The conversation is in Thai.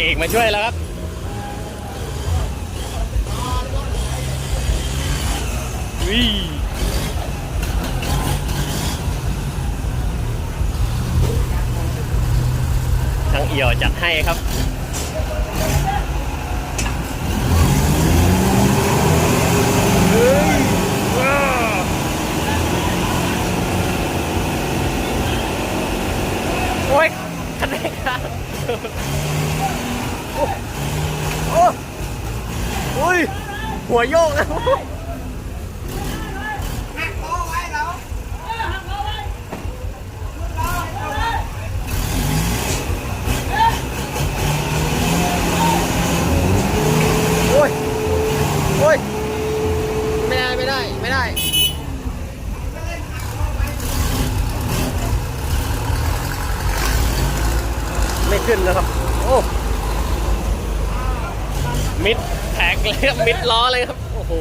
เอกมาช่วยแล้วครับวิทางเอี่ยวจัดให้ครับเฮ้ยโอ้ยคันเร่งครับโอ้โอ้โอ้ย หัวโยกแล้วโอ้ย โอ้ย ไม่ได้ ไม่ได้ ไม่ได้ไม่ขึ้นแล้วครับ โอ้ มิดแท็กเลยครับมิดล้อเลยครับ โอ้โห